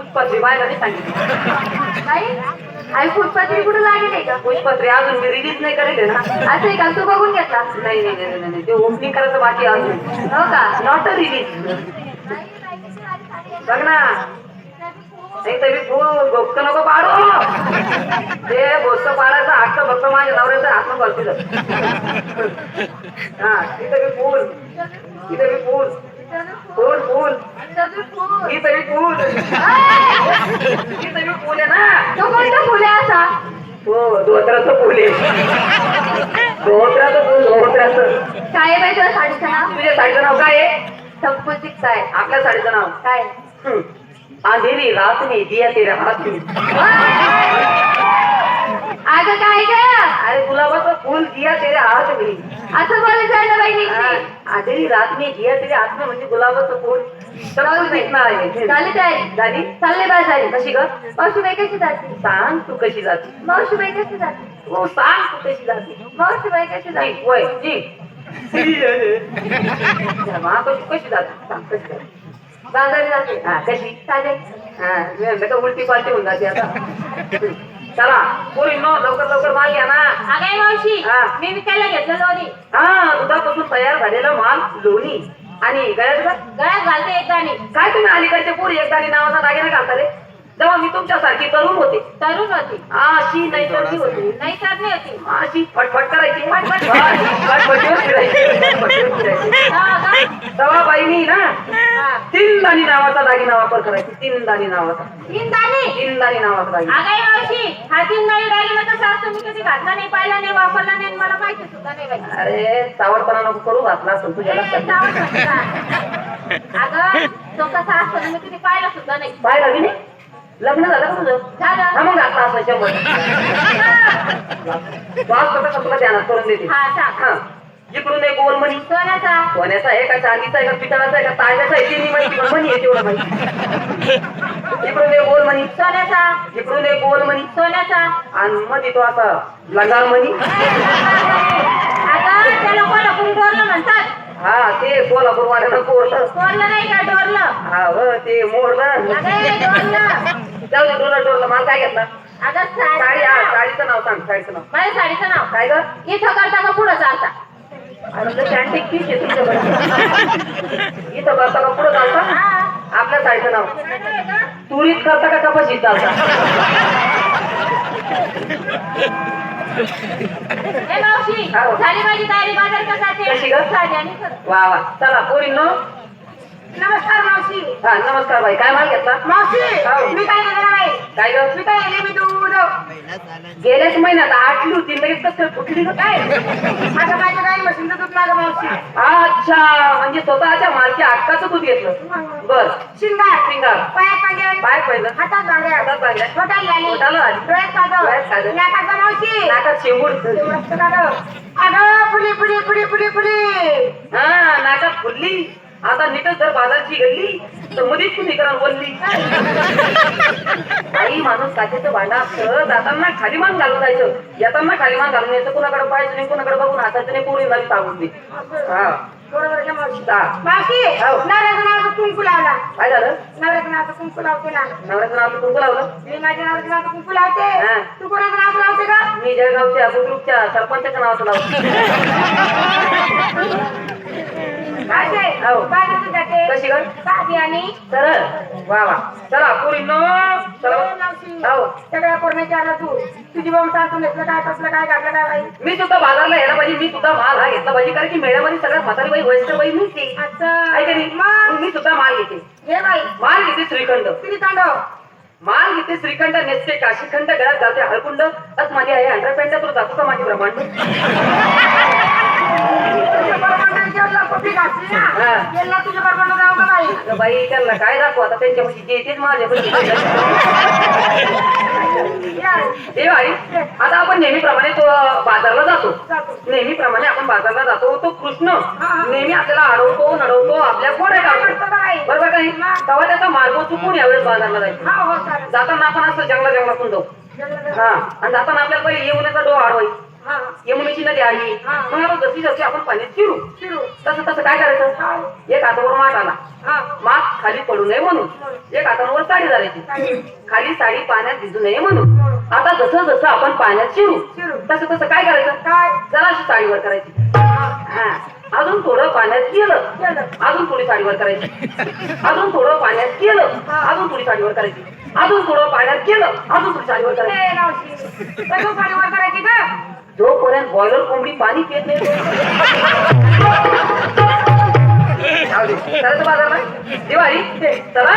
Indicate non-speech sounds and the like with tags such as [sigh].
पुष्पत्री बायला नाही सांगितलं. नाही? आई फुटपात्री कुठे लागेल नाही का? पुष्पत्री अजून मी रिलीज नाही करेल ना. असं आहे का? तू बघून घेतला नाही नाही नाही नाही, ते ओपनिंग करायचं बाकी अजून. हो का? नॉट अ रिलीज बघ ना. नाही तर मी खूप नको पाडू. ते गोष्ट पाडायचं हक्क फक्त माझ्या नवऱ्याचं हात नको हा तिथे मी फूल तिथे मी फूल फूल. फूल. तिथे मी फूल. [laughs] तिथे मी फूल आहे ना. तो कोणता फुले असा? हो धोत्राचं फूल आहे. धोत्राचं फूल धोत्राचं. काय आहे बाई तुझ्या साडीचं नाव? तुझ्या साडीचं नाव काय आहे? संपुजिक काय आपल्या साडीचं नाव? काय? हं. अंधेरी रात में दिया तेरा हाथ में अगं काय ग? अरे गुलाबाचं फूल दिया तेरे हाथ में असं बोलायचं आहे ना बाई नीट अंधेरी रात में दिया तेरे हाथ में म्हणजे गुलाबाचं तर फूल दिसणार आहे. झाली तयारी झाली? चालले बाजारी कशी ग? मावशीबाई कशी जाते? सांग तू कशी जाते. मावशीबाई कशी जाते? हो सांग तू कशी जाते. मावशीबाई कशी जाते? निघ, वय निघ. मा कशी कशी जाते? सांग कशी जाते. बाजारी जाते. हा कशी? चालेल. हा उलटी पालटी होऊन जाते आता. [laughs] चला पोरी नो लवकर लवकर माल घ्या ना. अगं मावशी हा. मी विकायला घेतलं लोणी. हा दुधापासून तयार झालेला माल लोणी. आणि गळ्यात ग- गळ्यात घालते एक गाणी काय तुम्ही अलीकडचे पोरी एकदा नावाचा दागिना घालता रे? जेव्हा मी तुमच्यासारखी तरुण होते तरुण होती अशी ती होती नाही होती अशी फटफट करायची फटफट फटफटीवर फिरायची फटफटीवर फिरायची हा का? तेव्हा बाईनी ना हा. तीन दाणी नावाचा दागिना वापर करायची तीन दाणी नावाचा तीन दाणी तीन दाणी नावाचा दागिना मावशी हा तीन दाणी राहिला कसा असतो मी कधी घातला नाही पाहिला नाही वापरला नाही आणि मला माहिती सुद्धा नाही बाई अरे चावडपणा नको करू घातला असेल तुझ्या लक्षात. अगं तो कसा असतो मी कधी पाहिला सुद्धा नाही पाहिलं मी नाही लग्न झालं का तुझं? हा मग घातला असं शंभर. कसं तुला ध्यानात करून देते. हा सांग. हा. इकडून एक गोल मणी सोन्याचा सोन्याचा आहे का? चांदीचा आहे का? पितळाचा आहे का? तांब्याचा आहे ते माहिती पण मणी आहे तेवढं माहिती इकडून एक गोल मणी सोन्याचा इकडून एक गोल मणी सोन्याचा आणि मध्ये तो असा लंगार मणी अगं त्याला म्हणतात. हा ते कोल्हापूर वाल्यानं कोरलं. डोरलं नाही का? डोरलं. हा व ते मोरलं. जाऊ दे डोरलं मला काय घेतला? अगं साडी हा साडी साडीचं नाव सांग साडीचं नाव. माझ्या साडीचं नाव. काय ग? इथं करता का पुढं चालता? पीस आहे तुमच्याकडे. इथं करता का पुढं चालता? हा. आपल्या साडीचं नाव? तुरीत करता का कपाशीत चालता. वा वा. चला पोरी नो नमस्कार मावशी. हा नमस्कार बाई. काय माल घेतला? मावशी हो. मी काय काय मी काय नाही मी दूध गेल्याच महिन्यात आठली होती लगेच कसं फुटली काय? माझ्या माझ्या काही मशीनचं दूध माझं मावशी. अच्छा म्हणजे स्वतःच्या मालकी हक्काचं दूध घेतलं. बर. शिंगार शिंगार पायात पांगे काय पहिलं हातात बांगड्या हातात आली आली. डोळ्यात डोळ्यात काजळ. नाकात मावशी. नाकात. अगं फुली फुली फुली फुली फुली. हा नाकात फुलली. आता नीटच जर बाजारची गल्ली तर मध्येच कुणी करा बोलली काचेचं भांडा असतं. जाताना खाली मान घालून जायचं. येताना खाली मान घालून यायचं. कुणाकडे पाहायचं नाही कुणाकडे बघून हाताचं नाही पोरी लावी सांगून दे. हा. बरोबर आहे का मावशी हा. नवऱ्याचं नाव कुंकू लावला. काय झालं? नवऱ्याचं नाव कुंकू लावते ना. नवऱ्याचं नाव कुंकू लावलं? मी माझ्या नवऱ्याचं नाव कुंकू लावते. तू कोणाचं नाव लावते का मी जळगावच्या बुद्रुकच्या सरपंचाच्या नावाचं लावलं [laughs] काय ते? हो. काय करते जाते. कशी ग? साधी आणि सरळ. वा वा. चला पोरी नो. चला. मावशी. हो सगळ्या पोरण्याची आला तू. तुझी सासू काय कसलं काय घातलं काय बाई? मी सुद्धा बाजारला यायला पाहिजे मी सुद्धा माल हा घेतला पाहिजे कारण की मेळ्यामध्ये सगळ्यात म्हातारी बाई वयस्कर बाई मीच असं आहे का नाही? मग? मग मी सुद्धा माल घेते. हे बाई. माल घेते श्रीखंड. किती तांडव माल घेते श्रीखंड नेसते काशीखंड गळ्यात जाते हळकुंड. आज माझी आहे हंड्रेड पॅन्ट तुला दाखवतो माझी ब्रह्मांड तुझ्या बरोबर जेवला कॉफी घातली ना. गेला तुझ्या बरोबर जाऊ का बाई? अगं बाई त्यांना काय दाखवू? आता त्यांच्या म्हणजे जे तेच माझ्या या. हे बाई आता आपण नेहमीप्रमाणे तो बाजारला जातो. नेहमीप्रमाणे आपण बाजारला जातो. तो कृष्ण. नेहमी आपल्याला अडवतो नडवतो आपल्या पुढे करतो काढतो का बाई. बरोबर काही. तेव्हा त्याचा मार्ग चुकून यावेळेस बाजारला जायचं. हा जाताना आपण असं जंगला जंगलातून जाऊ. हा. आणि जाताना आपल्याला पहिले येऊनचा डोळा अडवायची हा यमुनेची नदी आली. हा. मग जशी जशी आपण पाण्यात शिरू तसं तसं काय करायचं? एक हातावर माठ आला. हा. माठ खाली पडू नये म्हणून. एक हातावर साडी धरायची साडी. खाली साडी पाण्यात भिजू नये म्हणून. आता जसं जसं आपण पाण्यात शिरू. तसं तसं काय करायचं? काय? जराशी साडीवर करायची. हा. अजून थोडं पाण्यात गेलं. गेलं. अजून थोडी साडीवर करायची. अजून थोडं पाण्यात गेलं. अजून थोडी साडीवर करायची. अजून थोडं पाण्यात गेलं. अजून थोडी साडीवर करायची. पाणीवर करायची का? जोपर्यंत बॉयलर कोंबडी पाणी पित नाही दिवाळी. चला.